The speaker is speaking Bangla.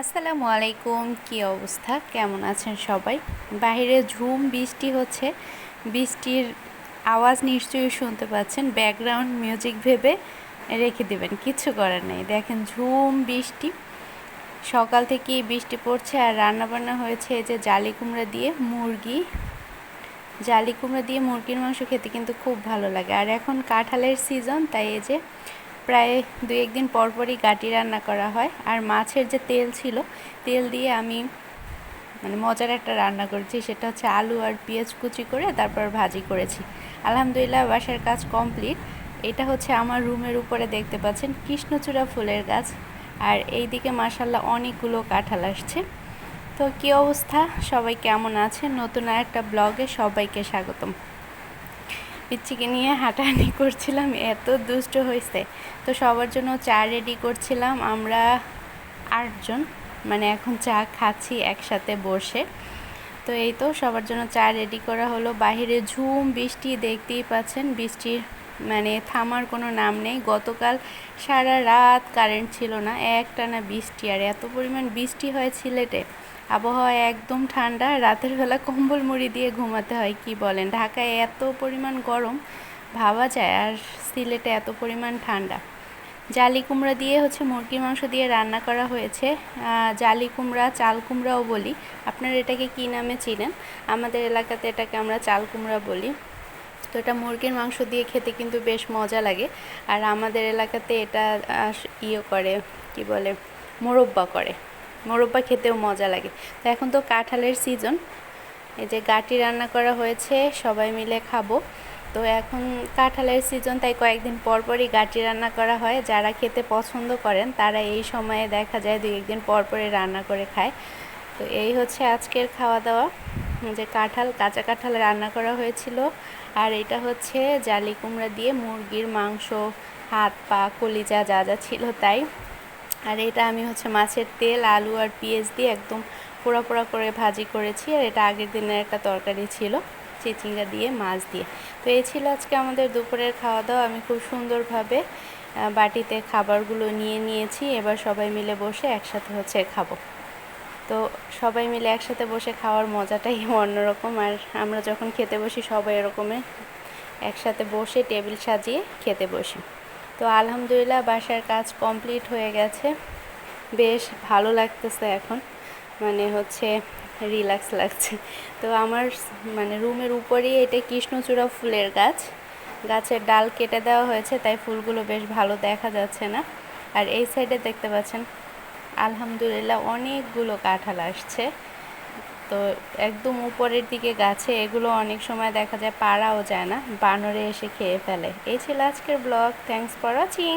আসসালামু আলাইকুম, কি অবস্থা? কেমন আছেন সবাই? বাইরে ঝুম, বৃষ্টি হচ্ছে। বৃষ্টির আওয়াজ নিশ্চয়ই শুনতে পাচ্ছেন। ব্যাকগ্রাউন্ড মিউজিক ভেবে রেখে দেবেন, কিছু করার নেই। দেখেন ঝুম, বৃষ্টি। সকাল থেকেই বৃষ্টি পড়ছে আর রান্নাবান্না হয়েছে এই যে জালি কুমড়া দিয়ে মুরগি। জালি কুমড়া দিয়ে মুরগির মাংস খেতে কিন্তু খুব ভালো লাগে। আর এখন কাঁঠালের সিজন তাই এই যে প্রায় দুই একদিন পরপরই গাটি রান্না করা হয়। আর মাছের যে তেল ছিল, তেল দিয়ে আমি মানে মজার একটা রান্না করেছি। সেটা হচ্ছে আলু আর পেঁয়াজ কুচি করে তারপর ভাজি করেছি। আলহামদুলিল্লাহ বাসার কাজ কমপ্লিট। এটা হচ্ছে আমার রুমের উপরে দেখতে পাচ্ছেন কৃষ্ণচূড়া ফুলের গাছ। আর এই দিকে মাসাল্লাহ অনেকগুলো কাঁঠাল আসছে। তো কী অবস্থা? সবাই কেমন আছেন? নতুন আর একটা ব্লগে সবাইকে স্বাগতম। পিচ্ছিকে নিয়ে হাঁটাহাঁটি করছিলাম, এত দুষ্ট হয়েছে। তো সবার জন্য চা রেডি করছিলাম, আমরা আটজন মানে এখন চা খাচ্ছি একসাথে বসে। তো এই তো সবার জন্য চা রেডি করা হলো। বাহিরে ঝুম, বৃষ্টি দেখতেই পাচ্ছেন, বৃষ্টির মানে থামার কোনো নাম নেই। গতকাল সারা রাত কারেন্ট ছিল না, একটানা বৃষ্টি, আর এত পরিমাণ বৃষ্টি হয় সিলেটে। আবহাওয়া একদম ঠান্ডা, রাতের বেলা কম্বল মুড়ি দিয়ে ঘুমাতে হয়, কি বলেন? ঢাকায় এত পরিমাণ গরম, ভাবা যায়, আর সিলেটে এত পরিমাণ ঠান্ডা। জালি কুমড়া দিয়ে হচ্ছে মুরগির মাংস দিয়ে রান্না করা হয়েছে। জালি কুমড়া, চাল কুমড়াও বলি। আপনারা এটাকে কী নামে চিনেন? আমাদের এলাকাতে এটাকে আমরা চাল কুমড়া বলি। তো এটা মুরগির মাংস দিয়ে খেতে কিন্তু বেশ মজা লাগে। আর আমাদের এলাকাতে এটা ইয়ে করে, কি বলে, মোরব্বা করে। মোরব্বা খেতেও মজা লাগে। তো এখন তো কাঁঠালের সিজন এই যে গাটি রান্না করা হয়েছে, সবাই মিলে খাব। তো এখন কাঁঠালের সিজন তাই কয়েকদিন পর পরই গাটি রান্না করা হয়। যারা খেতে পছন্দ করেন, তারা এই সময়ে দেখা যায় দুই একদিন পর পরই রান্না করে খায়। তো এই হচ্ছে আজকের খাওয়া দাওয়া যে কাঁঠাল, কাঁচা কাঁঠাল রান্না করা হয়েছিল। আর এটা হচ্ছে জালি কুমড়া দিয়ে মুরগির মাংস হাত পা কলিজা, যা যা ছিল তাই। আর এটা আমি হচ্ছে মাছের তেল, আলু আর পেঁয়াজ দিয়ে একদম পোড়া পোড়া করে ভাজি করেছি। আর এটা আগের দিনের একটা তরকারি ছিল, চিচিঙ্গা দিয়ে, মাছ দিয়ে। তো এই ছিল আজকে আমাদের দুপুরের খাওয়া দাওয়া আমি খুব সুন্দরভাবে বাটিতে খাবারগুলো নিয়ে নিয়েছি। এবার সবাই মিলে বসে একসাথে হচ্ছে খাব। তো সবাই মিলে একসাথে বসে খাওয়ার মজাটাই অন্যরকম। আর আমরা যখন খেতে বসি, সবাই এরকমের একসাথে বসে টেবিল সাজিয়ে খেতে বসি। তো আলহামদুলিল্লাহ বাসার কাজ কমপ্লিট হয়ে গেছে। বেশ ভালো লাগতেছে এখন। মানে হচ্ছে রিল্যাক্স লাগছে। তো আমার মানে রুমের উপরেই এটা কৃষ্ণচূড়া ফুলের গাছ। গাছের ডাল কেটে দেওয়া হয়েছে, তাই ফুলগুলো বেশ ভালো দেখা যাচ্ছে না। আর এই সাইডে দেখতে পাচ্ছেন, আলহামদুলিল্লাহ অনেকগুলো কাঁঠাল আসছে। তো একদম উপরের দিকে গাছে এগুলো অনেক সময় দেখা যায় পাড়াও যায় না, বানরে এসে খেয়ে ফেলে। এই ছিল আজকের ব্লগ। Thanks for watching